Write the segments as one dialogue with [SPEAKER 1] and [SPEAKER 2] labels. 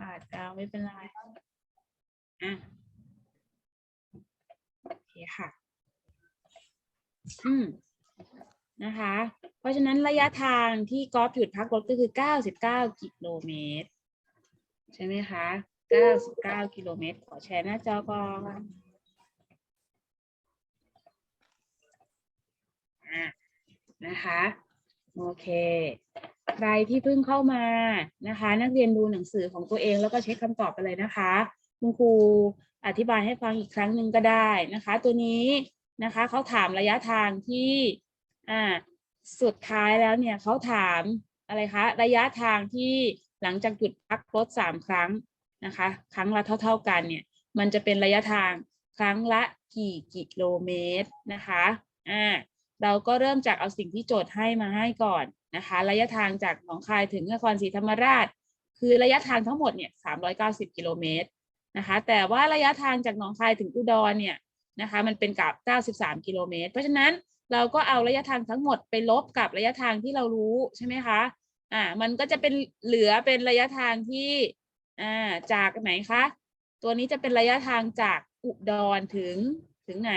[SPEAKER 1] อาจกลาไม่เป็นไรอะโอเคค่ะ อืมนะคะ เพราะฉะนั้นระยะทางที่กอล์ฟหยุดพักรถก็คือ 99 กิโลเมตร ใช่ไหมคะ 99 กิโลเมตร ขอแชร์หน้าจอก่อนอะนะคะ โอเค ใครที่เพิ่งเข้ามานะคะ นักเรียนดูหนังสือของตัวเองแล้วก็เช็คคำตอบไปเลยนะคะคุณครูอธิบายให้ฟังอีกครั้งหนึ่งก็ได้นะคะ ตัวนี้นะคะเขาถามระยะทางที่อ่าสุดท้ายแล้วเนี่ยเขาถามอะไรคะ ระยะทางที่หลังจากหยุดพักรถสามครั้งนะคะ ครั้งละเท่า ๆกันเนี่ย มันจะเป็นระยะทางครั้งละกี่กิโลเมตรนะคะอ่า เราก็เริ่มจากเอาสิ่งที่โจทย์ให้มาให้ก่อนนะคะ ระยะทางจากหนองคายถึงนครศรีธรรมราช คือระยะทางทั้งหมดเนี่ย390 กิโลเมตรนะคะ แต่ว่าระยะทางจากหนองคายถึงอุดรเนี่ยนะคะ มันเป็นกับ 93 กิโลเมตร เพราะฉะนั้นเราก็เอาระยะทางทั้งหมดไปลบกับระยะทางที่เรารู้ใช่ไหมคะ อ่า มันก็จะเป็นเหลือเป็นระยะทางที่ อ่า จากไหนคะ ตัวนี้จะเป็นระยะทางจากอุดรถึงถึงไหน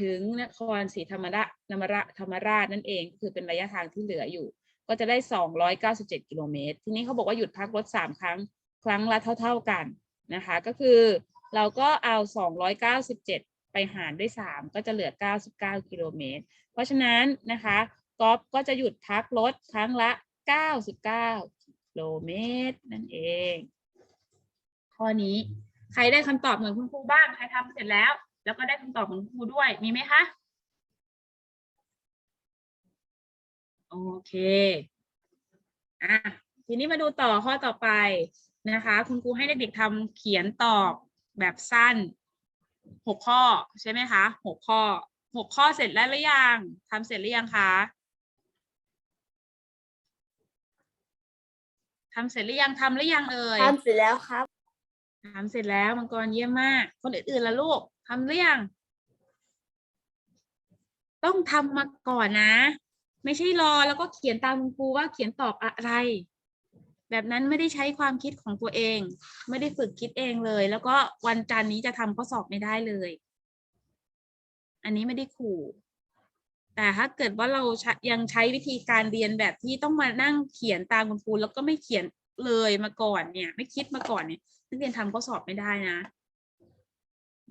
[SPEAKER 1] ถึงนครศรีธรรมราชธรรมราชธรรมราชนั่นเอง คือเป็นระยะทางที่เหลืออยู่ ก็จะได้ 297 กิโลเมตร ทีนี้เขาบอกว่าหยุดพักรถ 3 ครั้ง ครั้งละเท่า ๆกันนะคะ ก็คือเราก็เอา 297 ไปหารด้วย 3 ก็จะเหลือ 99 กิโลเมตร เพราะฉะนั้นนะคะกอล์ฟก็จะหยุดพักรถครั้งละ 99 กิโลเมตร นั่นเอง ข้อนี้ใครได้คำตอบเหมือนคุณครูบ้าง ใครทำเสร็จแล้ว แล้วก็ได้คำตอบเหมือนครูด้วยมีไหมคะโอเคอะทีนี้มาดูต่อข้อต่อไปนะคะ คุณครูให้เด็กๆทำเขียนตอบแบบสั้นหกข้อใช่ไหมคะหกข้อหกข้อเสร็จแล้วหรือยังทำเสร็จหรือยังคะทำเสร็จหรือยังทำหรือยังเอ่ย
[SPEAKER 2] ทำเสร็จแล้วครับ
[SPEAKER 1] ทำเสร็จแล้วมังกรเยี่ยมมาก คนอื่นๆล่ะลูก ทำหรือยัง ต้องทำมาก่อนนะ ไม่ใช่รอแล้วก็เขียนตามคุณครูว่าเขียนตอบอะไร แบบนั้นไม่ได้ใช้ความคิดของตัวเอง ไม่ได้ฝึกคิดเองเลย แล้วก็วันจันทร์นี้จะทำข้อสอบไม่ได้เลย อันนี้ไม่ได้ขู่แต่ถ้าเกิดว่าเราใช้ยังใช้วิธีการเรียนแบบที่ต้องมานั่งเขียนตามคุณครูแล้วก็ไม่เขียนเลยมาก่อนเนี่ย ไม่คิดมาก่อนเนี่ยนักเรียนทำข้อสอบไม่ได้นะ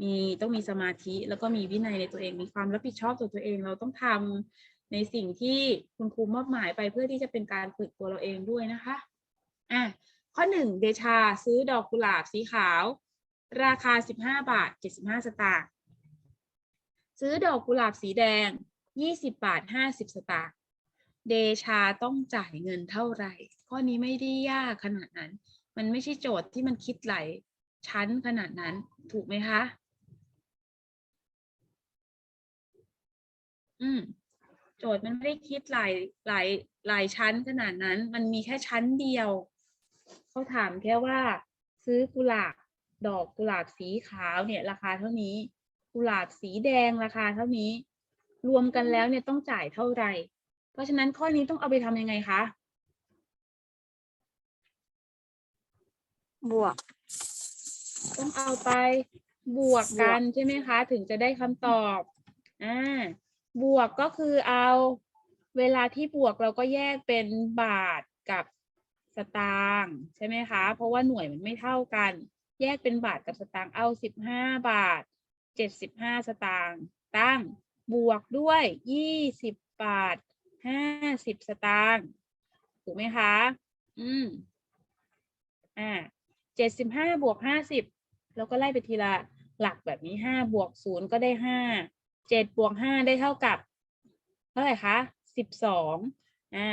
[SPEAKER 1] มีต้องมีสมาธิแล้วก็มีวินัยในตัวเอง มีความรับผิดชอบต่อตัวเอง เราต้องทำในสิ่งที่คุณครูมอบหมายไปเพื่อที่จะเป็นการฝึกตัวเราเองด้วยนะคะอะข้อหนึ่งเดชาซื้อดอกกุหลาบสีขาว ราคาสิบห้าบาทเจ็ดสิบห้าสตางค์ซื้อดอกกุหลาบสีแดงยี่สิบบาทห้าสิบสตางค์เดชาต้องจ่ายเงินเท่าไหร่ ข้อนี้ไม่ได้ยากขนาดนั้น มันไม่ใช่โจทย์ที่มันคิดไหลชั้นขนาดนั้นถูกไหมคะ อืมโจทย์มันไม่ได้คิดหลายหลายหลายชั้นขนาดนั้น มันมีแค่ชั้นเดียว เขาถามแค่ว่า ซื้อกุหลาบดอกกุหลาบสีขาวเนี่ย ราคาเท่านี้ กุหลาบสีแดงราคาเท่านี้ รวมกันแล้วเนี่ยต้องจ่ายเท่าไหร่ เพราะฉะนั้นข้อนี้ต้องเอาไปทำยังไงคะ
[SPEAKER 2] บวก
[SPEAKER 1] ต้องเอาไปบวกกันใช่ไหมคะ ถึงจะได้คำตอบอ่า บวกก็คือเอาเวลาที่บวกเราก็แยกเป็นบาทกับสตางค์ใช่ไหมคะ เพราะว่าหน่วยมันไม่เท่ากัน แยกเป็นบาทกับสตางค์เอาสิบห้าบาทเจ็ดสิบห้าสตางค์ตั้งบวกด้วยยี่สิบบาทห้าสิบสตางค์ถูกไหมคะ อืม อ่าเจ็ดสิบห้าบวกห้าสิบแล้วก็ไล่ไปทีละหลักแบบนี้ห้าบวกศูนย์ก็ได้ห้า เจ็ดบวกห้าได้เท่ากับเท่าไหร่คะสิบสองอ่า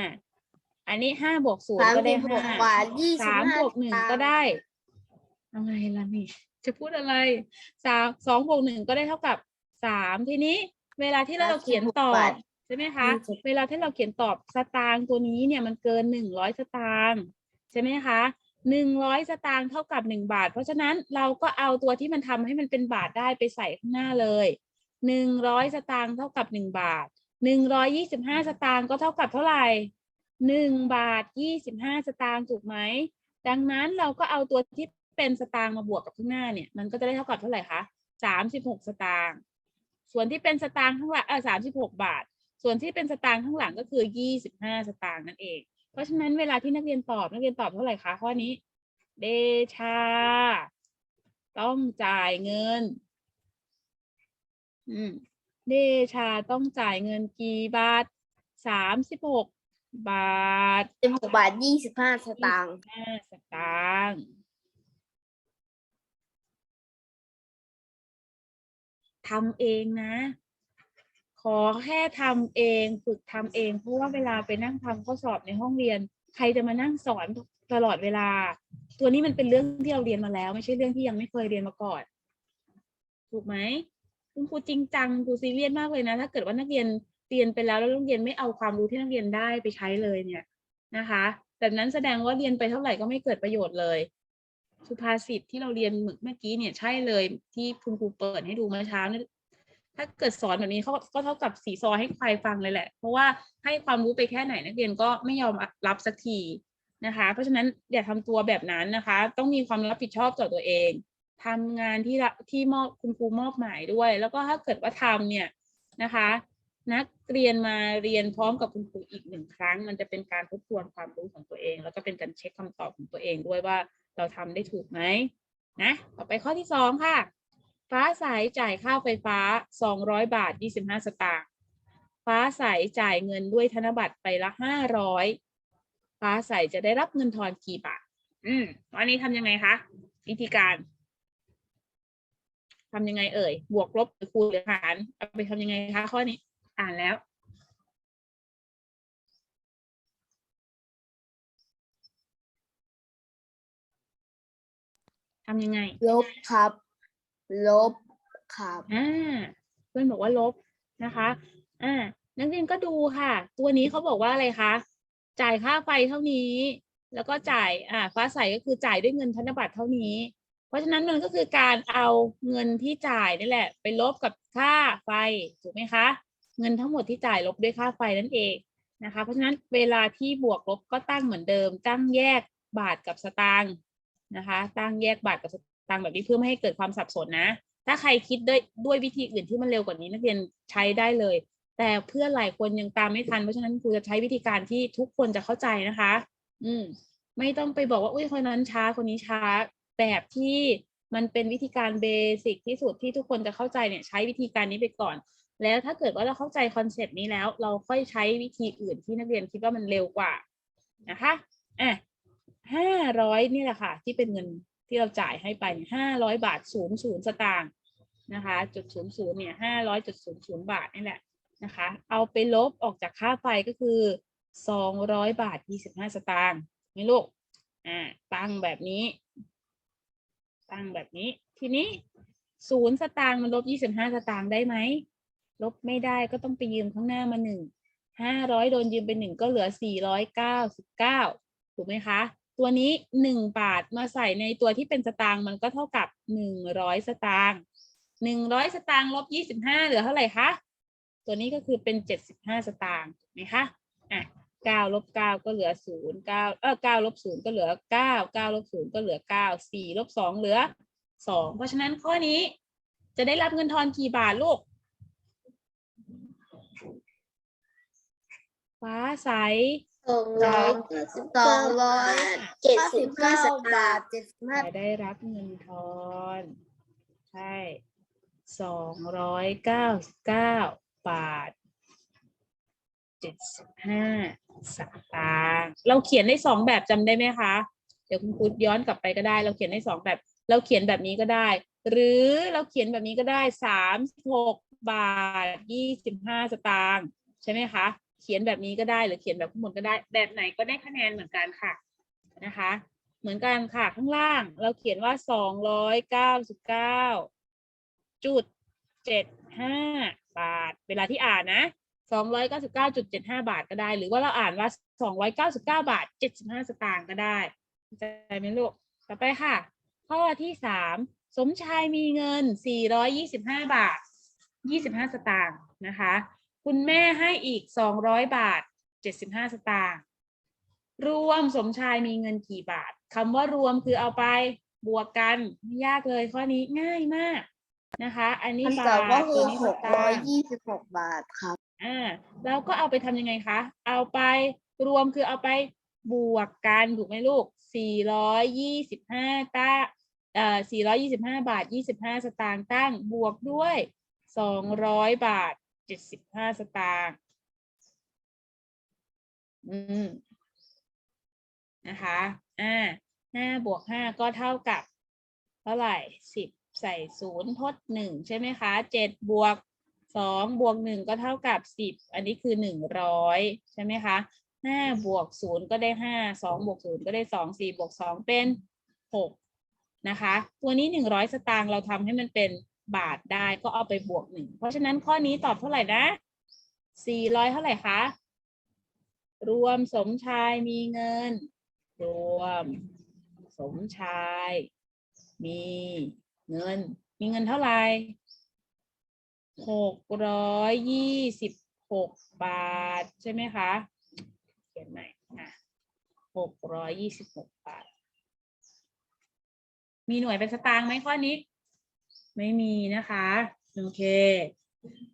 [SPEAKER 1] อันนี้ห้าบวกศูนย์
[SPEAKER 2] สาม
[SPEAKER 1] ก็ได้
[SPEAKER 2] สิบห
[SPEAKER 1] ห้าก
[SPEAKER 2] บาทยี่สิบ
[SPEAKER 1] สาม
[SPEAKER 2] ห้า
[SPEAKER 1] บวกหนึ่งก็ได้อะไรล่ะนี่ จะพูดอะไรสามสองบวกหนึ่งก็ได้เท่ากับสามทีนี้ เวลาที่เราเขียนตอบใช่ไหมคะ เวลาที่เราเขียนตอบสตางค์ตัวนี้เนี่ยมันเกินหนึ่งร้อยสตางค์ใช่ไหมคะหนึ่งร้อยสตางค์เท่ากับหนึ่งบาท เพราะฉะนั้นเราก็เอาตัวที่มันทำให้มันเป็นบาทได้ไปใส่ข้างหน้าเลย หนึ่งร้อยสตางค์เท่ากับหนึ่งบาทหนึ่งร้อยยี่สิบห้าสตางค์ก็เท่ากับเท่าไหร่หนึ่งบาทยี่สิบห้าสตางค์ถูกไหม ดังนั้นเราก็เอาตัวที่เป็นสตางค์มาบวกกับข้างหน้าเนี่ย มันก็จะได้เท่ากับเท่าไหร่คะสามสิบหกสตางค์ ส่วนที่เป็นสตางค์ข้างหลังเออสามสิบหกบาท ส่วนที่เป็นสตางค์ข้างหลังก็คือยี่สิบห้าสตางค์นั่นเอง เพราะฉะนั้นเวลาที่นักเรียนตอบนักเรียนตอบเท่าไหร่คะข้อนี้ เดชา ต้องจ่ายเงิน เดชาต้องจ่ายเงินกี่บาทสามสิบหกบาท
[SPEAKER 2] สิบหกบาทยี่สิบห้าสตางค์
[SPEAKER 1] ห้าสตางค์ทำเองนะ ขอแค่ทำเองฝึกทำเอง เพราะว่าเวลาไปนั่งทำข้อสอบในห้องเรียน ใครจะมานั่งสอนตลอดเวลา ตัวนี้มันเป็นเรื่องที่เราเรียนมาแล้ว ไม่ใช่เรื่องที่ยังไม่เคยเรียนมาก่อน ถูกไหม คุณครูจริงจังครูซีเรียสมากเลยนะ ถ้าเกิดว่านักเรียนเรียนไปแล้วแล้วนักเรียนไม่เอาความรู้ที่นักเรียนได้ไปใช้เลยเนี่ยนะคะแบบนั้นแสดงว่าเรียนไปเท่าไหร่ก็ไม่เกิดประโยชน์เลย สุภาษิตที่เราเรียนเมื่อกี้เนี่ยใช่เลยที่คุณครูเปิดให้ดูเมื่อเช้าเนี่ยถ้าเกิดสอนแบบนี้เขาก็เท่ากับสีซอให้ใครฟังเลยแหละ เพราะว่าให้ความรู้ไปแค่ไหนนักเรียนก็ไม่ยอมรับสักทีนะคะ เพราะฉะนั้นอย่าทำตัวแบบนั้นนะคะ ต้องมีความรับผิดชอบต่อตัวเอง ทำงานที่ที่มอบคุณครูมอบหมายด้วย แล้วก็ถ้าเกิดว่าทำเนี่ยนะคะ นักเรียนมาเรียนพร้อมกับคุณครูอีกหนึ่งครั้ง มันจะเป็นการทบทวนความรู้ของตัวเอง แล้วก็เป็นการเช็คคำตอบของตัวเองด้วยว่าเราทำได้ถูกไหมนะต่อไปข้อที่สองค่ะ ฟ้าใสจ่ายค่าไฟฟ้า 200 บาท 25 สตางค์ฟ้าใสจ่ายเงินด้วยธนบัตรไปละ 500 ฟ้าใสจะได้รับเงินทอนกี่บาท อืมวันนี้ทำยังไงคะวิธีการ ทำยังไงเอ่ย บวกลบหรือคูณหรือหารเอาไปทำยังไงคะข้อนี้ อ่านแล้วทำยังไง
[SPEAKER 2] ลบครับ ลบครับ
[SPEAKER 1] อ่า เพื่อนบอกว่าลบนะคะ อ่า นักเรียนก็ดูค่ะ ตัวนี้เขาบอกว่าอะไรคะ จ่ายค่าไฟเท่านี้ แล้วก็จ่าย อ่า ฟ้าใสก็คือจ่ายด้วยเงินธนบัตรเท่านี้ เพราะฉะนั้นมันก็คือการเอาเงินที่จ่ายนี่แหละ ไปลบกับค่าไฟถูกไหมคะ เงินทั้งหมดที่จ่ายลบด้วยค่าไฟนั่นเองนะคะ เพราะฉะนั้นเวลาที่บวกลบก็ตั้งเหมือนเดิม ตั้งแยกบาทกับสตางค์นะคะ ตั้งแยกบาทกับสตางค์แบบนี้เพื่อไม่ให้เกิดความสับสนนะ ถ้าใครคิดด้วยด้วยวิธีอื่นที่มันเร็วกว่านี้นักเรียนใช้ได้เลย แต่เพื่อนหลายคนยังตามไม่ทันเพราะฉะนั้นครูจะใช้วิธีการที่ทุกคนจะเข้าใจนะคะ อืมไม่ต้องไปบอกว่าอุ้ยคนนั้นช้าคนนี้ช้า แบบที่มันเป็นวิธีการเบสิกที่สุดที่ทุกคนจะเข้าใจเนี่ยใช้วิธีการนี้ไปก่อน แล้วถ้าเกิดว่าเราเข้าใจคอนเซปต์นี้แล้ว เราค่อยใช้วิธีอื่นที่นักเรียนคิดว่ามันเร็วกว่านะคะอะห้าร้อยนี่แหละค่ะ ที่เป็นเงินที่เราจ่ายให้ไปห้าร้อยบาทศูนย์ศูนย์สตางค์นะคะจุดศูนย์ศูนย์เนี่ยห้าร้อยจุดศูนย์ศูนย์บาทนี่แหละนะคะ เอาไปลบออกจากค่าไฟก็คือสองร้อยบาทยี่สิบห้าสตางค์นี่ลูกอ่าตั้งแบบนี้ ตังแบบนี้ ทีนี้ศูนย์สตางค์มันลบยี่สิบห้าสตางค์ได้ไหม ลบไม่ได้ก็ต้องไปยืมข้างหน้ามาหนึ่งห้าร้อยโดนยืมไปหนึ่งก็เหลือสี่ร้อยเก้าสิบเก้าถูกไหมคะ ตัวนี้หนึ่งบาทมาใส่ในตัวที่เป็นสตางค์มันก็เท่ากับหนึ่งร้อยสตางค์หนึ่งร้อยสตางค์ลบยี่สิบห้าเหลือเท่าไหร่คะ ตัวนี้ก็คือเป็นเจ็ดสิบห้าสตางค์ถูกไหมคะ อะ เก้าลบเก้าก็เหลือศูนย์เก้าเออเก้าลบศูนย์ก็เหลือเก้าเก้าลบศูนย์ก็เหลือเก้าสี่ลบสองเหลือสองเพราะฉะนั้นข้อนี้จะได้รับเงินทอนกี่บาทลูก ฟ้าใส
[SPEAKER 2] สองร้อยสองร้อยเจ็ดสิบห้าบาทเจ็ดสิบห้า
[SPEAKER 1] จะได้รับเงินทอนใช่สองร้อยเก้าสิบเก้าบาท เจ็ดสิบห้าสตางค์เราเขียนได้สองแบบจำได้ไหมคะ เดี๋ยวคุณครูย้อนกลับไปก็ได้ เราเขียนได้สองแบบ เราเขียนแบบนี้ก็ได้ หรือเราเขียนแบบนี้ก็ได้สามหกบาทยี่สิบห้าสตางค์ใช่ไหมคะ เขียนแบบนี้ก็ได้หรือเขียนแบบข้างบนก็ได้ แบบไหนก็ได้คะแนนเหมือนกันค่ะนะคะ เหมือนกันค่ะข้างล่าง เราเขียนว่าสองร้อยเก้าสิบเก้าจุดเจ็ดห้าบาท เวลาที่อ่านนะ สองร้อยเก้าสิบเก้าจุดเจ็ดห้าบาทก็ได้ หรือว่าเราอ่านว่าสองร้อยเก้าสิบเก้าบาทเจ็ดสิบห้าสตางค์ก็ได้เข้าใจไหมลูก ต่อไปค่ะ ข้อที่สามสมชายมีเงินสี่ร้อยยี่สิบห้าบาทยี่สิบห้าสตางค์นะคะ คุณแม่ให้อีกสองร้อยบาทเจ็ดสิบห้าสตางค์รวมสมชายมีเงินกี่บาทคำว่ารวมคือเอาไปบวกกันไม่ยากเลยข้อนี้ง่ายมากนะคะ อันนี้
[SPEAKER 2] คำ
[SPEAKER 1] บา
[SPEAKER 2] ตอบ
[SPEAKER 1] ท
[SPEAKER 2] ก็
[SPEAKER 1] ตั
[SPEAKER 2] คื
[SPEAKER 1] ว
[SPEAKER 2] อ
[SPEAKER 1] นี้
[SPEAKER 2] ห
[SPEAKER 1] ส
[SPEAKER 2] ก
[SPEAKER 1] ตา
[SPEAKER 2] ร้อย
[SPEAKER 1] งค์
[SPEAKER 2] ยี่สิบหกบาทครับ
[SPEAKER 1] อ่าแล้วก็เอาไปทำยังไงคะ เอาไปรวมคือเอาไปบวกกันถูกไหมลูก 425ต้าเอ่อ425 บาท 25 สตางค์ตั้งบวกด้วย 200 บาท 75 สตางค์อืมนะคะอ่าห้าบวกห้าก็เท่ากับ เท่าไหร่สิบใส่ศูนย์ทดหนึ่งใช่ไหมคะเจ็ดบวก สองบวกหนึ่งก็เท่ากับสิบอันนี้คือหนึ่งร้อยใช่ไหมคะห้าบวกศูนย์ก็ได้ห้าสองบวกศูนย์ก็ได้สองสี่บวกสองเป็นหกนะคะ ตัวนี้หนึ่งร้อยสตางค์เราทำให้มันเป็นบาทได้ก็เอาไปบวกหนึ่งเพราะฉะนั้นข้อนี้ตอบเท่าไหร่นะสี่ร้อยเท่าไหร่คะรวมสมชายมีเงิน รวม สมชาย มีเงิน มีเงินเท่าไหร่ หกร้อยยี่สิบหกบาท ใช่ไหมคะ เขียนใหม่อะหกร้อยยี่สิบหกบาท มีหน่วยเป็นสตางค์ไหมข้อนี้ ไม่มีนะคะ โอเค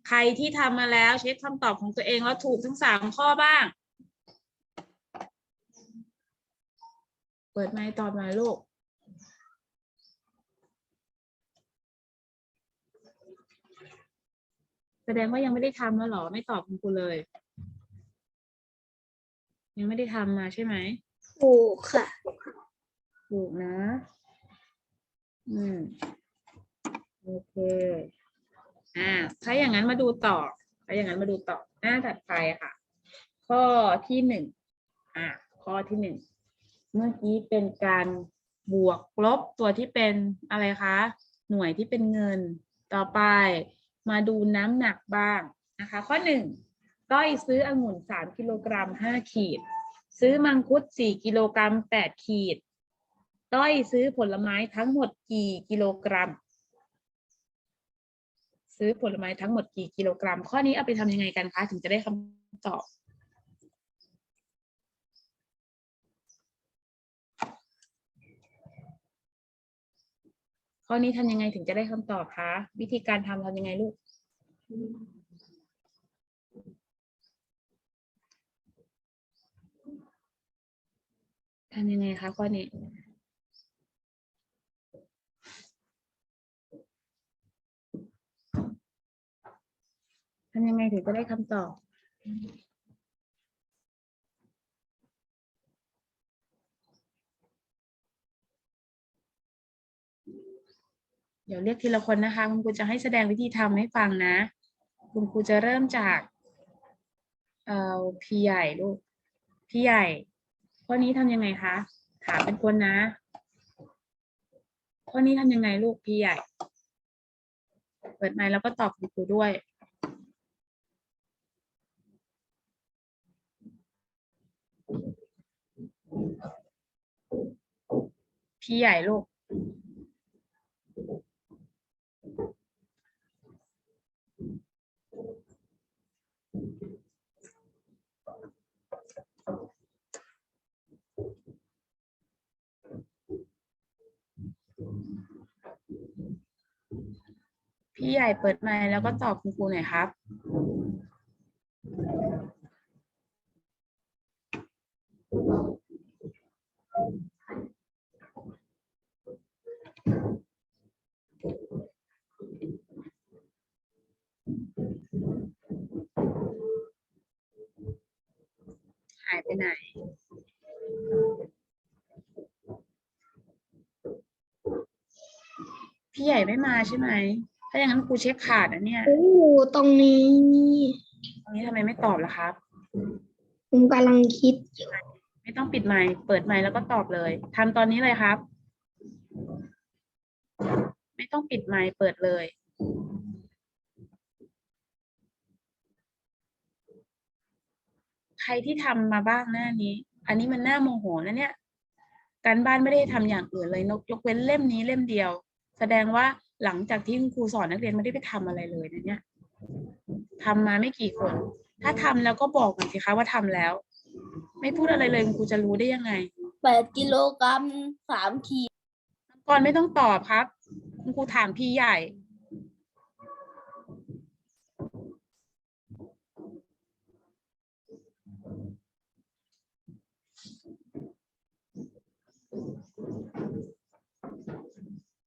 [SPEAKER 1] ใครที่ทำมาแล้วเช็คคำตอบของตัวเองแล้วถูกทั้งสามข้อบ้าง เปิดไมค์ตอบหน่อยลูก แสดงว่ายังไม่ได้ทำแล้วเหรอ ไม่ตอบคุณครูเลย ยังไม่ได้ทำมาใช่ไหม
[SPEAKER 2] ถูกค่ะ
[SPEAKER 1] ถูกนะ อืม โอเค อ่า ถ้าอย่างนั้นมาดูต่อ ถ้าอย่างนั้นมาดูต่อ หน้าถัดไปค่ะ ข้อที่หนึ่ง อ่า ข้อที่หนึ่ง เมื่อกี้เป็นการบวกลบตัวที่เป็นอะไรคะ หน่วยที่เป็นเงิน ต่อไป มาดูน้ำหนักบ้างนะคะ ข้อหนึ่งก้อยซื้อองุ่นสามกิโลกรัมห้าขีด ซื้อมังคุดสี่กิโลกรัมแปดขีด ต้อยซื้อผลไม้ทั้งหมดกี่กิโลกรัม ซื้อผลไม้ทั้งหมดกี่กิโลกรัม ข้อนี้เอาไปทำยังไงกันคะ ถึงจะได้คำตอบ ข้อนี้ทำยังไงถึงจะได้คำตอบคะ วิธีการทำทำยังไงลูก ทำยังไงคะข้อนี้ทำยังไงถึงจะได้คำตอบ เดี๋ยวเรียกทีละคนนะคะ คุณครูจะให้แสดงวิธีทำให้ฟังนะ คุณครูจะเริ่มจากเอ่อพี่ใหญ่ลูกพี่ใหญ่ข้อนี้ทำยังไงคะ ถามเป็นคนนะข้อนี้ทำยังไงลูกพี่ใหญ่ เปิดไมค์แล้วก็ตอบคุณครูด้วยพี่ใหญ่ลูก พี่ใหญ่เปิดไมค์แล้วก็ตอบคุณครูหน่อยครับ หายไปไหน พี่ใหญ่ไม่มาใช่ไหม ถ้าอย่างนั้นครูเช็คขาดนะเนี่ย
[SPEAKER 2] โอ้ตรงนี้
[SPEAKER 1] ตรงนี้ทำไมไม่ตอบล่ะครับ
[SPEAKER 2] ผมกำลังคิด
[SPEAKER 1] ไม่ต้องปิดไมค์เปิดไมค์แล้วก็ตอบเลยทำตอนนี้เลยครับ ไม่ต้องปิดไมค์เปิดเลย ใครที่ทำมาบ้างหน้านี้ อันนี้มันน่าโมโหนะเนี่ย การบ้านไม่ได้ทำอย่างอื่นเลยนกยกเว้นเล่มนี้เล่มเดียว แสดงว่า หลังจากที่คุณครูสอนนักเรียนไม่ได้ไปทำอะไรเลยนะเนี่ยทำมาไม่กี่คน ถ้าทำแล้วก็บอกหน่อยสิคะว่าทำแล้ว ไม่พูดอะไรเลยคุณครูจะรู้ได้ยังไง
[SPEAKER 2] แปดกิโลกรัมสามขีด
[SPEAKER 1] ก่อนไม่ต้องตอบครับ คุณครูถามพี่ใหญ่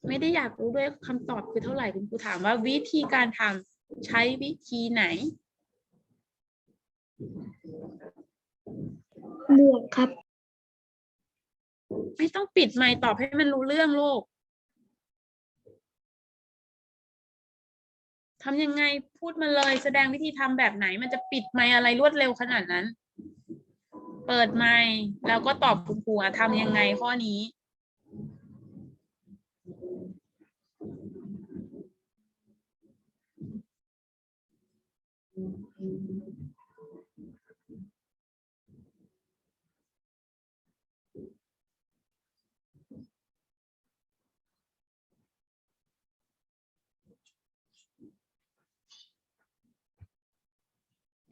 [SPEAKER 1] ไม่ได้อยากรู้ด้วยคำตอบคือเท่าไหร่คุณครูถามว่าวิธีการทำใช้วิธีไหน
[SPEAKER 2] บวกครับ
[SPEAKER 1] ไม่ต้องปิดไมค์ตอบให้มันรู้เรื่องโลกทำยังไงพูดมาเลยแสดงวิธีทำแบบไหน มันจะปิดไมค์อะไรรวดเร็วขนาดนั้น เปิดไมค์แล้วก็ตอบคุณครูอะทำยังไงข้อนี้ พ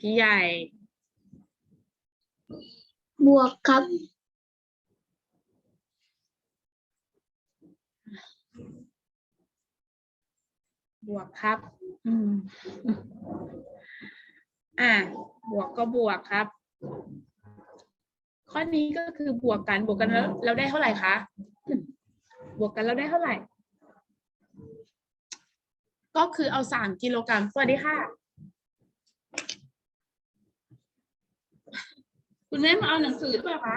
[SPEAKER 1] ี่ใหญ่
[SPEAKER 2] บวกครับ
[SPEAKER 1] บวกครับ อืม อะบวกก็บวกครับ ข้อนี้ก็คือบวกกันบวกกันแล้วเราได้เท่าไหร่คะบวกกันแล้วได้เท่าไหร่ ก็คือเอาสามกิโลกรัมสวัสดีค่ะ คุณแม่มาเอาหนังสือหรือเปล่าคะ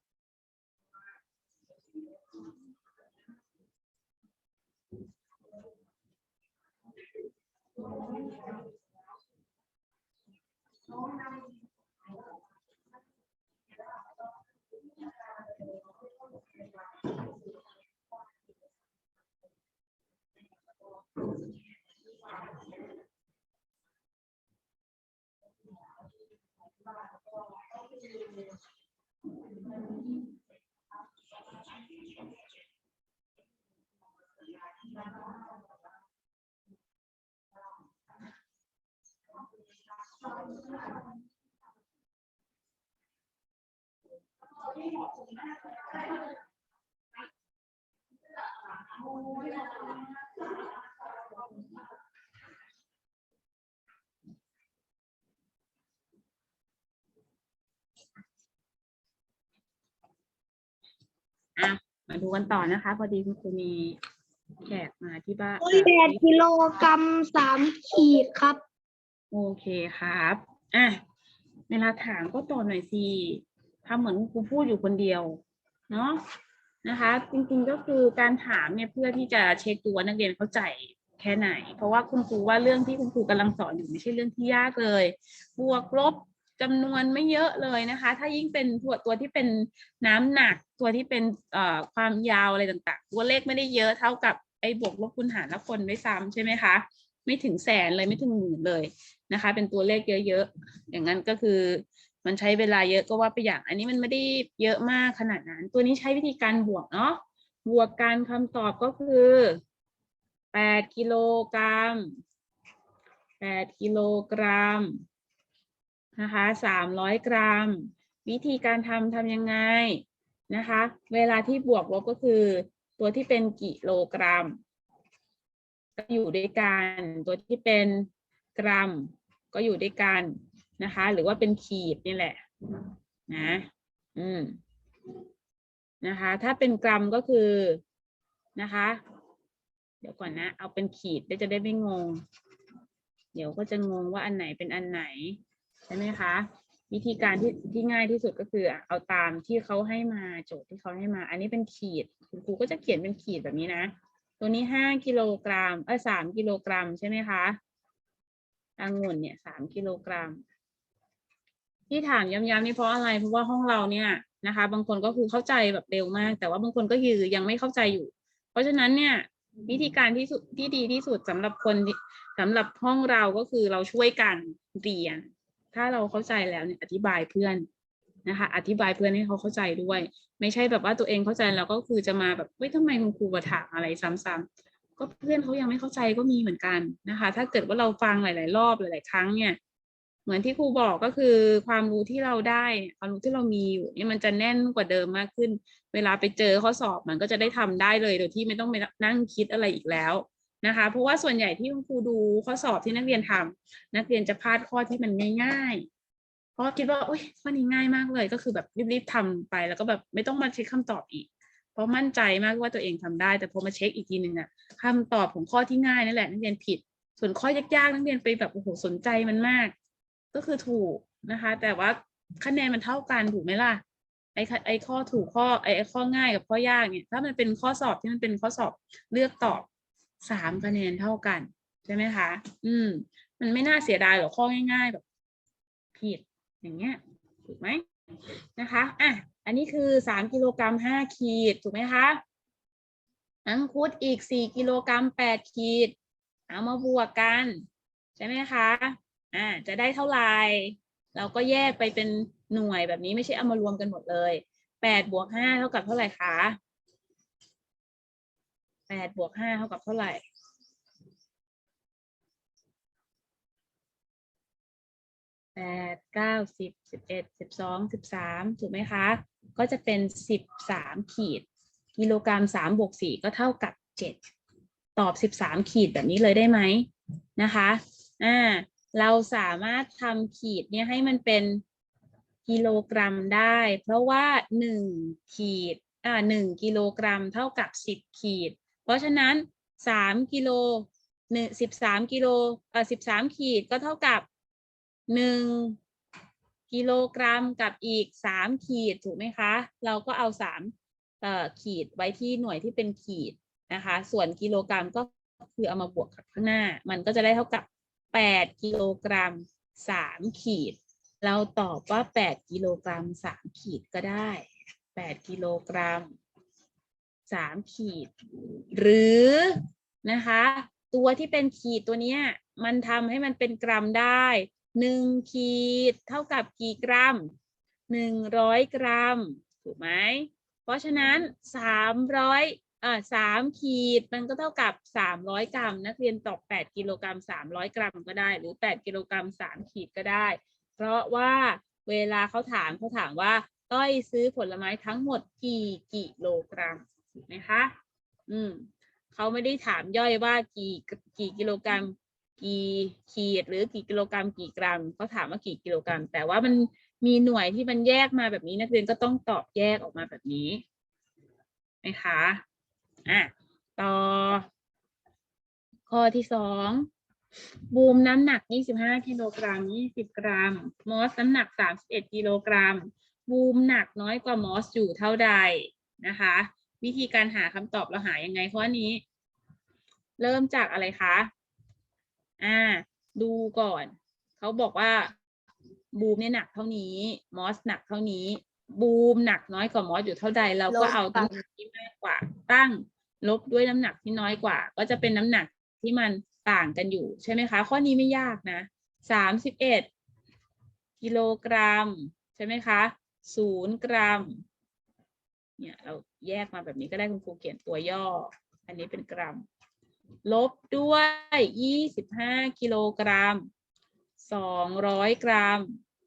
[SPEAKER 1] อะมาดูกันต่อนะคะ พอดีคุณครูมีแขกมาที่บ้าน
[SPEAKER 2] แปดกิโลกรัมสามขีดครับ
[SPEAKER 1] โอเคครับ อะ เวลาถามก็ตอบหน่อยสิ ทำเหมือนครูพูดอยู่คนเดียวเนาะนะคะ จริงๆก็คือการถามเนี่ยเพื่อที่จะเช็คดูว่านักเรียนเข้าใจแค่ไหน เพราะว่าคุณครูว่าเรื่องที่คุณครูกำลังสอนอยู่ไม่ใช่เรื่องที่ยากเลย บวกลบจำนวนไม่เยอะเลยนะคะ ถ้ายิ่งเป็นตัวตัวที่เป็นน้ำหนักตัวที่เป็นความยาวอะไรต่างๆ ตัวเลขไม่ได้เยอะเท่ากับไอ้บวกลบคูณหารและคนด้วยซ้ำใช่ไหมคะ ไม่ถึงแสนเลยไม่ถึงหมื่นเลยนะคะ เป็นตัวเลขเยอะๆอย่างนั้นก็คือ มันใช้เวลาเยอะก็ว่าไปอย่าง อันนี้มันไม่ได้เยอะมากขนาดนั้น ตัวนี้ใช้วิธีการบวกเนาะบวกกันคำตอบก็คือแปดกิโลกรัมแปดกิโลกรัมนะคะสามร้อยกรัม วิธีการทำทำยังไงนะคะ เวลาที่บวกลบก็คือตัวที่เป็นกิโลกรัม ก็อยู่ด้วยกัน ตัวที่เป็นกรัม ก็อยู่ด้วยกัน นะคะ หรือว่าเป็นขีดนี่แหละนะอืมนะคะ ถ้าเป็นกรัมก็คือนะคะ เดี๋ยวก่อนนะ เอาเป็นขีดได้จะได้ไม่งง เดี๋ยวก็จะงงว่าอันไหนเป็นอันไหน ใช่ไหมคะ วิธีการที่ที่ง่ายที่สุดก็คือ เอาตามที่เขาให้มาโจทย์ที่เขาให้มา อันนี้เป็นขีดคุณครูก็จะเขียนเป็นขีดแบบนี้นะ ตัวนี้ห้ากิโลกรัมเออสามกิโลกรัมใช่ไหมคะองุ่นเนี่ยสามกิโลกรัม ที่ถามย้ำๆนี่เพราะอะไร เพราะว่าห้องเราเนี่ยนะคะ บางคนก็คือเข้าใจแบบเร็วมาก แต่ว่าบางคนก็คือยังไม่เข้าใจอยู่ เพราะฉะนั้นเนี่ยวิธีการที่สุดที่ดีที่สุดสำหรับคนที่สำหรับห้องเราก็คือเราช่วยกันเรียน ถ้าเราเข้าใจแล้วเนี่ยอธิบายเพื่อนนะคะ อธิบายเพื่อนให้เขาเข้าใจด้วย ไม่ใช่แบบว่าตัวเองเข้าใจแล้วก็คือจะมาแบบเฮ้ยทำไมคุณครูมาถามอะไรซ้ำๆก็เพื่อนเขายังไม่เข้าใจก็มีเหมือนกันนะคะ ถ้าเกิดว่าเราฟังหลาย ๆ รอบหลาย ๆ ครั้งเนี่ย เหมือนที่ครูบอกก็คือความรู้ที่เราได้ความรู้ที่เรามีอยู่นี่มันจะแน่นกว่าเดิมมากขึ้น เวลาไปเจอข้อสอบมันก็จะได้ทำได้เลยโดยที่ไม่ต้องไปนั่งคิดอะไรอีกแล้วนะคะ เพราะว่าส่วนใหญ่ที่คุณครูดูข้อสอบที่นักเรียนทำนักเรียนจะพลาดข้อที่มันง่ายๆ เพราะคิดว่าโอ๊ยข้อนี้ง่ายมากเลยก็คือแบบรีบๆทำไป แล้วก็แบบไม่ต้องมาเช็คคำตอบอีก เพราะมั่นใจมากว่าตัวเองทำได้ แต่พอมาเช็คอีกทีหนึ่งอะคำตอบของข้อที่ง่ายนั่นแหละนักเรียนผิด ส่วนข้อยากๆนักเรียนไปแบบโอ้โหสนใจมันมาก ก็คือถูกนะคะ แต่ว่าคะแนนมันเท่ากันถูกไหมล่ะไอ้ไอ้ข้อถูกข้อไอ้ไอ้ข้อง่ายกับข้อยากเนี่ยถ้ามันเป็นข้อสอบที่มันเป็นข้อสอบเลือกตอบสามคะแนนเท่ากันใช่ไหมคะ อืม มันไม่น่าเสียดายหรอกข้อง่าย ๆ แบบ ผิดอย่างเงี้ยถูกไหมนะคะอะอันนี้คือสามกิโลกรัมห้าขีดถูกไหมคะอังคุดอีกสี่กิโลกรัมแปดขีด เอามาบวกกัน ใช่ไหมคะ อ่าจะได้เท่าไหร่เราก็แยกไปเป็นหน่วยแบบนี้ไม่ใช่เอามารวมกันหมดเลยแปดบวกห้าเท่ากับเท่าไหร่คะแปดบวกห้าเท่ากับเท่าไหร่แปดเก้าสิบสิบเอ็ดสิบสองสิบสามถูกไหมคะ ก็จะเป็นสิบสามขีด กิโลกรัมสามบวกสี่ก็เท่ากับเจ็ดตอบสิบสามขีดแบบนี้เลยได้ไหมนะคะ อ่า เราสามารถทำขีดเนี่ยให้มันเป็นกิโลกรัมได้ เพราะว่าหนึ่งขีดอ่าหนึ่งกิโลกรัมเท่ากับสิบขีด เพราะฉะนั้นสามกิโลหนึ่งสิบสามกิโลเอ่อสิบสามขีดก็เท่ากับหนึ่งกิโลกรัมกับอีกสามขีดถูกไหมคะ เราก็เอาสามเอ่อขีดไว้ที่หน่วยที่เป็นขีดนะคะ ส่วนกิโลกรัมก็คือเอามาบวกกับข้างหน้า มันก็จะได้เท่ากับ แปดกิโลกรัมสามขีด เราตอบว่าแปดกิโลกรัมสามขีดก็ได้แปดกิโลกรัมสามขีด หรือนะคะ ตัวที่เป็นขีดตัวเนี้ยมันทำให้มันเป็นกรัมได้หนึ่งขีดเท่ากับกี่กรัมหนึ่งร้อยกรัม ถูกไหม เพราะฉะนั้นสามร้ อ่าสามขีดมันก็เท่ากับสามร้อยกรัม นักเรียนตอบแปดกิโลกรัมสามร้อยกรัมก็ได้ หรือแปดกิโลกรัมสามขีดก็ได้ เพราะว่าเวลาเขาถามเขาถามว่า ต้อยซื้อผลไม้ทั้งหมดกี่กิโลกรัมถูกไหมคะ อืมเขาไม่ได้ถามย่อยว่ากี่กี่กิโลกรัม กี่ขีดหรือกี่กิโลกรัม กี่กรัมเขาถามว่ากี่กิโลกรัม แต่ว่ามันมีหน่วยที่มันแยกมาแบบนี้นักเรียนก็ต้องตอบแยกออกมาแบบนี้นะคะ อะต่อ ข้อที่สองบูมน้ำหนัก 25 กิโลกรัม 20 กรัม มอสน้ำหนัก 31 กิโลกรัม บูมหนักน้อยกว่ามอสอยู่เท่าใดนะคะ วิธีการหาคำตอบเราหายังไงข้อนี้ เริ่มจากอะไรคะ อ่า ดูก่อน เขาบอกว่าบูมเนี่ยหนักเท่านี้ มอสหนักเท่านี้ บูมหนักน้อยกว่ามอสอยู่เท่าใดเราก็เอา
[SPEAKER 2] กัน
[SPEAKER 1] น้ำหนักที่มากกว่าตั้งลบด้วยน้ำหนักที่น้อยกว่า ก็จะเป็นน้ำหนักที่มันต่างกันอยู่ใช่ไหมคะ ข้อนี้ไม่ยากนะสามสิบเอ็ดกิโลกรัม ใช่ไหมคะศูนย์กรัม เนี่ยเราแยกมาแบบนี้ก็ได้คุณครูเขียนตัวย่อ อันนี้เป็นกรัม ลบด้วยยี่สิบห้ากิโลกรัมสองร้อยกรัม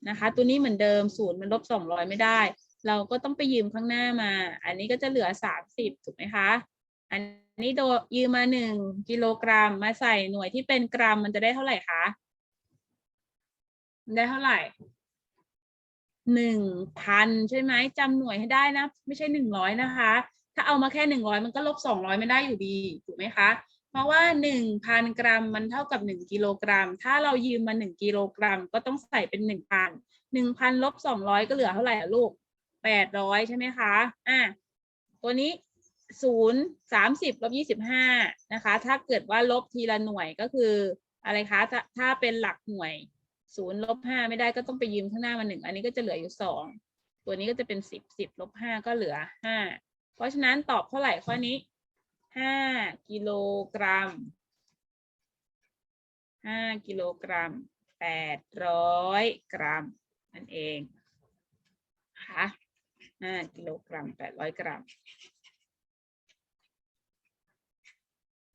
[SPEAKER 1] นะคะ ตัวนี้เหมือนเดิมศูนย์มันลบสองร้อยไม่ได้ เราก็ต้องไปยืมข้างหน้ามา อันนี้ก็จะเหลือสามสิบถูกไหมคะ อันนี้โดยืมมาหนึ่งกิโลกรัมมาใส่หน่วยที่เป็นกรัมมันจะได้เท่าไหร่คะมันได้เท่าไหร่หนึ่งพันใช่ไหมจำหน่วยให้ได้นะ ไม่ใช่หนึ่งร้อยนะคะ ถ้าเอามาแค่หนึ่งร้อยมันก็ลบสองร้อยไม่ได้อยู่ดีถูกไหมคะ เพราะว่าหนึ่งพันกรัมมันเท่ากับหนึ่งกิโลกรัม ถ้าเรายืมมาหนึ่งกิโลกรัม ก็ต้องใส่เป็นหนึ่งพันหนึ่งพันลบสองร้อยก็เหลือเท่าไหร่อะลูกแปดร้อยใช่ไหมคะ อะ ตัวนี้ศูนย์สามสิบลบยี่สิบห้านะคะ ถ้าเกิดว่าลบทีละหน่วยก็คืออะไรคะ ถ้าถ้าเป็นหลักหน่วยศูนย์ลบห้าไม่ได้ก็ต้องไปยืมข้างหน้ามาหนึ่งอันนี้ก็จะเหลืออยู่สองตัวนี้ก็จะเป็นสิบสิบลบห้าก็เหลือห้าเพราะฉะนั้นตอบเท่าไหร่ข้อนี้ ห้ากิโลกรัมห้ากิโลกรัมแปดร้อยกรัมนั่นเองนะคะห้ากิโลกรัมแปดร้อยกรัม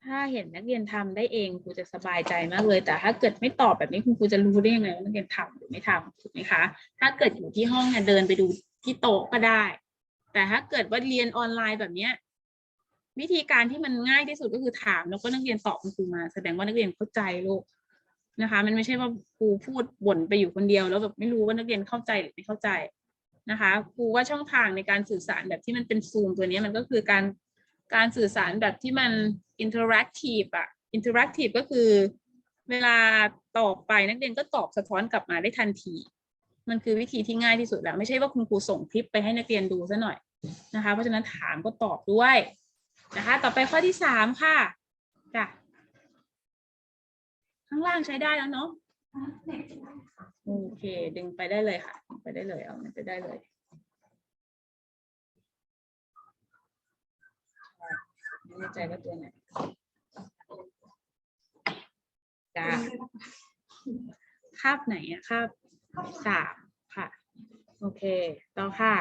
[SPEAKER 1] ถ้าเห็นนักเรียนทำได้เองครูจะสบายใจมากเลย แต่ถ้าเกิดไม่ตอบแบบนี้คุณครูจะรู้ได้ยังไงว่านักเรียนทำหรือไม่ทำถูกไหมคะ ถ้าเกิดอยู่ที่ห้องเนี่ยเดินไปดูที่โต๊ะก็ได้ แต่ถ้าเกิดว่าเรียนออนไลน์แบบเนี้ย วิธีการที่มันง่ายที่สุดก็คือถาม แล้วก็นักเรียนตอบคุณครูมา แสดงว่านักเรียนเข้าใจลูกนะคะ มันไม่ใช่ว่าครูพูดบ่นไปอยู่คนเดียว แล้วแบบไม่รู้ว่านักเรียนเข้าใจหรือไม่เข้าใจนะคะครูว่าช่องทางในการสื่อสารแบบที่มันเป็นซูมตัวนี้มันก็คือการการสื่อสารแบบที่มันอินเทอร์แอคทีฟอะอินเทอร์แอคทีฟก็คือ เวลาตอบไปนักเรียนก็ตอบสะท้อนกลับมาได้ทันที มันคือวิธีที่ง่ายที่สุดแล้ว ไม่ใช่ว่าคุณครูส่งคลิปไปให้นักเรียนดูซะหน่อยนะคะ เพราะฉะนั้นถามก็ตอบด้วย นะคะ ต่อไปข้อที่สามค่ะจ้ะข้างล่างใช้ได้แล้วเนาะโอเค ดึงไปได้เลยค่ะ ไปได้เลยเอามันไปได้เลยไม่แน่ใจว่าตัวไหนจ้าคาบไหนอะคาบสามค่ะ โอเค ต่อค่ะ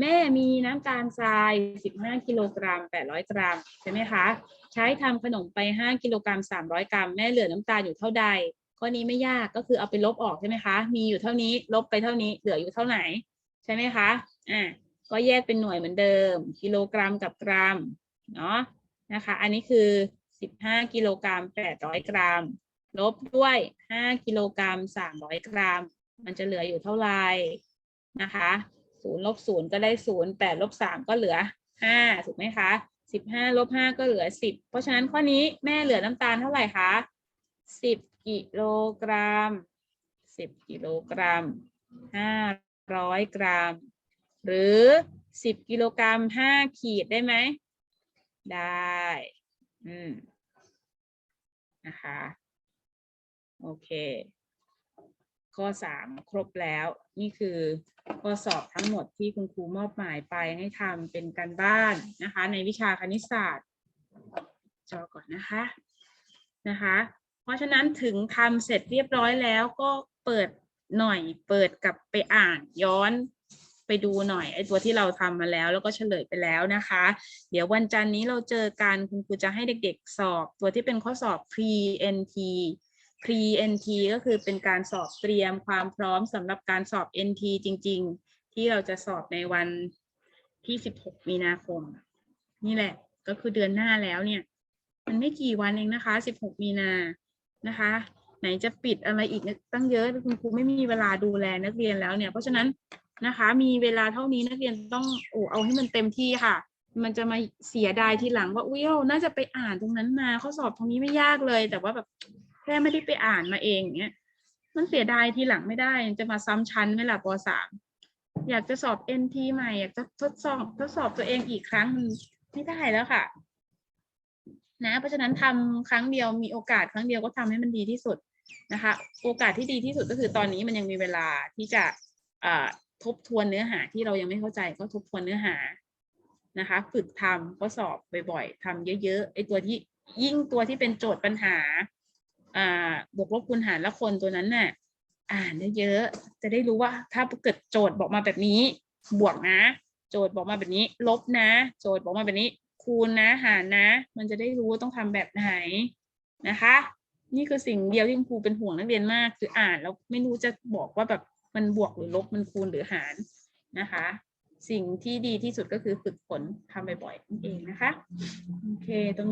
[SPEAKER 1] แม่มีน้ำตาลทราย 15 กิโลกรัม 800 กรัม ใช่ไหมคะ ใช้ทำขนมไป 5 กิโลกรัม 300 กรัม แม่เหลือน้ำตาลอยู่เท่าใด ข้อนี้ไม่ยากก็คือเอาไปลบออกใช่ไหมคะ มีอยู่เท่านี้ลบไปเท่านี้เหลืออยู่เท่าไหน ใช่ไหมคะ อ่าก็แยกเป็นหน่วยเหมือนเดิม กิโลกรัมกับกรัม เนาะนะคะ อันนี้คือ 15 กิโลกรัม 800 กรัม ลบด้วย 5 กิโลกรัม 300 กรัม มันจะเหลืออยู่เท่าไหร่นะคะ ศูนย์ลบศูนย์ก็ได้ศูนย์แปดลบสามก็เหลือห้าถูกไหมคะสิบห้าลบห้าก็เหลือสิบเพราะฉะนั้นข้อนี้แม่เหลือน้ำตาลเท่าไหร่คะสิบกิโลกรัมสิบกิโลกรัมห้าร้อยกรัม หรือสิบกิโลกรัมห้าขีดได้ไหม ได้ อืม นะคะ โอเค ข้อสามครบแล้ว นี่คือข้อสอบทั้งหมดที่คุณครูมอบหมายไปให้ทำเป็นการบ้านนะคะ ในวิชาคณิตศาสตร์ จอก่อนนะคะนะคะ เพราะฉะนั้นถึงทำเสร็จเรียบร้อยแล้วก็เปิดหน่อยเปิดกลับไปอ่านย้อนไปดูหน่อยไอ้ตัวที่เราทำมาแล้ว แล้วก็เฉลยไปแล้วนะคะ เดี๋ยววันจันทร์นี้เราเจอกันคุณครูจะให้เด็กๆ สอบ ตัวที่เป็นข้อสอบ pre NT pre NT ก็คือเป็นการสอบเตรียมความพร้อมสำหรับการสอบ NT จริง ๆ ที่เราจะสอบในวันที่ 16 มีนาคม นี่แหละก็คือเดือนหน้าแล้วเนี่ย มันไม่กี่วันเองนะคะ 16 มีนานะคะ ไหนจะปิดอะไรอีกตั้งเยอะคุณครูไม่มีเวลาดูแลนักเรียนแล้วเนี่ย เพราะฉะนั้นนะคะมีเวลาเท่านี้นักเรียนต้องโอ้เอาให้มันเต็มที่ค่ะ มันจะมาเสียดายทีหลังว่าอุ้ยเราน่าจะไปอ่านตรงนั้นมาข้อสอบตรงนี้ไม่ยากเลย แต่ว่าแบบ ค่ไม่ได้ไปอ่านมาเองเงี้ยมันเสียดายทีหลังไม่ได้จะมาซ้ำชั้นไหมล่ะปสามอยากจะสอบ NT ใหม่ อยากจะทดสอบทดสอบตัวเองอีกครั้งไม่ได้แล้วค่ะ นะ เพราะฉะนั้นทำครั้งเดียวมีโอกาสครั้งเดียวก็ทำให้มันดีที่สุดนะคะ โอกาสที่ดีที่สุดก็คือตอนนี้มันยังมีเวลาที่จะทบทวนเนื้อหาที่เรายังไม่เข้าใจก็ทบทวนเนื้อหานะคะ ฝึกทำก็สอบบ่อยๆทำเยอะๆไอ้ตัวที่ยิ่งตัวที่เป็นโจทย์ปัญหา อ่าบวกลบคูณหารและคนตัวนั้นน่ะอ่านเยอะๆจะได้รู้ว่าถ้าเกิดโจทย์บอกมาแบบนี้ บวกนะ โจทย์บอกมาแบบนี้ ลบนะ โจทย์บอกมาแบบนี้ คูณนะหารนะ มันจะได้รู้ว่าต้องทำแบบไหนนะคะ นี่คือสิ่งเดียวที่คุณครูเป็นห่วงนักเรียนมาก คืออ่านแล้วไม่รู้จะบอกว่าแบบมันบวกหรือลบมันคูณหรือหารนะคะ สิ่งที่ดีที่สุดก็คือฝึกฝนทำบ่อยๆนั่นเองนะคะโอเคตรงนี้